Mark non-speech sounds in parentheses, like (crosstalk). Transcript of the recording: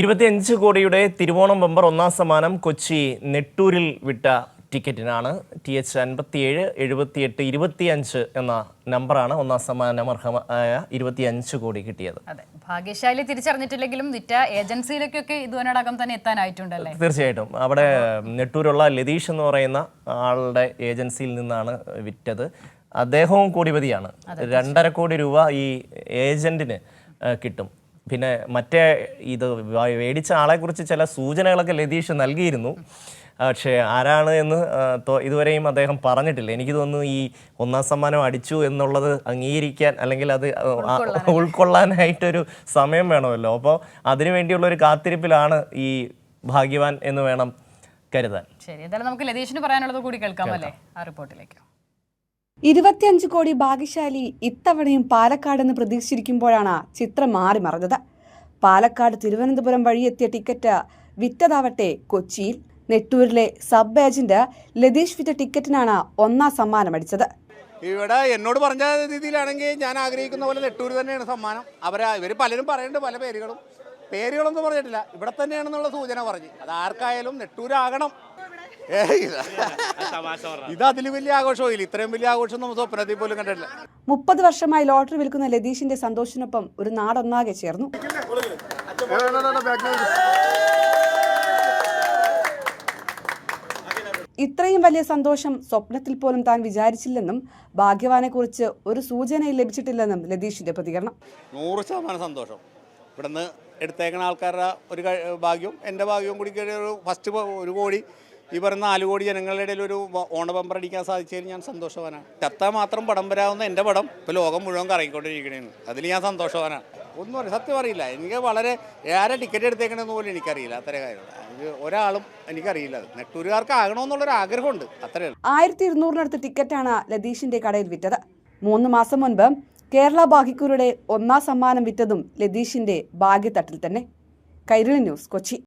ഇരുപത്തിയഞ്ച് കോടിയുടെ തിരുവോണം ബമ്പർ ഒന്നാം സമ്മാനം കൊച്ചി നെട്ടൂരിൽ വിട്ട ടിക്കറ്റിനാണ്. ടി എച്ച് അൻപത്തിയേഴ് എഴുപത്തിയെട്ട് ഇരുപത്തിയഞ്ച് എന്ന നമ്പറാണ് ഒന്നാം സമ്മാനം അർഹമായ ഇരുപത്തിയഞ്ച് കോടി കിട്ടിയത്. അതെ. ഭാഗ്യശാലി തിരിച്ചറിഞ്ഞിട്ടില്ലെങ്കിലും വിറ്റ ഏജൻസിയിലേക്കൊക്കെ ഇതുവനടക്കം തന്നെ എത്താനായിട്ടുണ്ടല്ലേ? തീർച്ചയായിട്ടും. അവിടെ നെട്ടൂരുള്ള ലതീഷ് എന്ന് പറയുന്ന ആളുടെ ഏജൻസിയിൽ നിന്നാണ് വിറ്റത്. അദ്ദേഹവും കോടിപതിയാണ്. രണ്ടര കോടി രൂപ ഈ ഏജന്റിന് കിട്ടും. പിന്നെ മറ്റേ ഇത് മേടിച്ച ആളെക്കുറിച്ച് ചില സൂചനകളൊക്കെ ലതീഷ് നൽകിയിരുന്നു. പക്ഷേ ആരാണ് എന്ന് ഇതുവരെയും അദ്ദേഹം പറഞ്ഞിട്ടില്ല. എനിക്ക് തോന്നുന്നു ഈ ഒന്നാം സമ്മാനം അടിച്ചു എന്നുള്ളത് അംഗീകരിക്കാൻ അല്ലെങ്കിൽ അത് ഉൾക്കൊള്ളാനായിട്ടൊരു സമയം വേണമല്ലോ. അപ്പോൾ അതിനു വേണ്ടിയുള്ള ഒരു കാത്തിരിപ്പിലാണ് ഈ ഭാഗ്യവാൻ എന്ന് വേണം കരുതാൻ. ശരി എന്തായാലും നമുക്ക് ലതീഷിന് പറയാനുള്ളത് കൂടി കേൾക്കാം. അല്ലേ? ആ റിപ്പോർട്ടിലേക്ക്. ഇരുപത്തിയഞ്ച് കോടി ഭാഗ്യശാലി ഇത്തവണയും പാലക്കാടെന്ന് പ്രതീക്ഷിച്ചിരിക്കുമ്പോഴാണ് ചിത്രം മാറി മറഞ്ഞത്. പാലക്കാട് തിരുവനന്തപുരം വഴിയെത്തിയ ടിക്കറ്റ് വിറ്റതാവട്ടെ കൊച്ചിയിൽ. നെട്ടൂരിലെ സബ് ഏജന്റ് ലതീഷ് വിറ്റ ടിക്കറ്റിനാണ് ഒന്നാം സമ്മാനം അടിച്ചത്. ഇവിടെ എന്നോട് പറഞ്ഞ രീതിയിലാണെങ്കിൽ ഞാൻ ആഗ്രഹിക്കുന്ന പോലെ നെട്ടൂർ തന്നെയാണ് സമ്മാനം. അവരെ ഇവർ പലരും പറയുന്നുണ്ട് പല പേരുകളും. പേരുകളൊന്നും പറഞ്ഞിട്ടില്ല. ഇവിടെ തന്നെയാണെന്നുള്ള സൂചന പറഞ്ഞു. അത് ആർക്കായാലും നെട്ടൂരാകണം. (laughs) ഇത് അതിൽ വലിയ ആഘോഷമില്ല ഇത്രയും വലിയ ആഘോഷം നമ്മൾ സ്വപ്നത്തിൽ പോലും കണ്ടിട്ടില്ല. മുപ്പത് വർഷമായി ലോട്ടറി വിൽക്കുന്ന ലതീഷിന്റെ സന്തോഷത്തിനൊപ്പം ഒരു നാടൊന്നാകെ ചേർന്നു. ഇത്രയും വലിയ സന്തോഷം സ്വപ്നത്തിൽ പോലും താൻ വിചാരിച്ചില്ലെന്നും ഭാഗ്യവാനെക്കുറിച്ച് ഒരു സൂചനയും ലഭിച്ചിട്ടില്ലെന്നും ലതീഷിന്റെ പ്രതികരണം. നൂറ് ശതമാനം സന്തോഷം. ഇവിടുന്ന് എടുത്തേക്കണ ആൾക്കാരുടെ ഒരു ഭാഗ്യവും എന്റെ ഭാഗ്യവും കൂടി ഒരു ഫസ്റ്റ് ഒരു കോടി ഈ പറയുന്ന നാല് കോടി ജനങ്ങളുടെ ഇടയിൽ ഒരു ഓണപമ്പർ അടിക്കാൻ സാധിച്ചതിന് ഞാൻ സന്തോഷവാനാണ്. ചത്ത മാത്രം പടം വരാവുന്ന എന്റെ പടം ഇപ്പോൾ ലോകം മുഴുവൻ കറങ്ങിക്കൊണ്ടിരിക്കണേന്ന്. അതിൽ ഞാൻ സന്തോഷവാനാണ്. ഒന്നും അറിയില്ല സത്യം അറിയില്ല എനിക്ക് വളരെ ഏറെ ടിക്കറ്റ് എടുത്തേക്കണമെന്ന് പോലും എനിക്കറിയില്ല അത്ര എനിക്ക് ഒരാളും എനിക്കറിയില്ല അത്. നെട്ടൂരുകാർക്ക് ആകണമെന്നുള്ളൊരു ആഗ്രഹമുണ്ട്. അത്രയേ ആയിരത്തി ഇരുന്നൂറിനടുത്ത് ടിക്കറ്റാണ് ലതീഷിന്റെ കടയിൽ വിറ്റത്. മൂന്ന് മാസം മുൻപ് കേരള ബാഹിക്കൂരുടെ ഒന്നാം സമ്മാനം വിറ്റതും ലതീഷിന്റെ ഭാഗ്യത്തട്ടിൽ തന്നെ. കൈരളി ന്യൂസ് കൊച്ചി.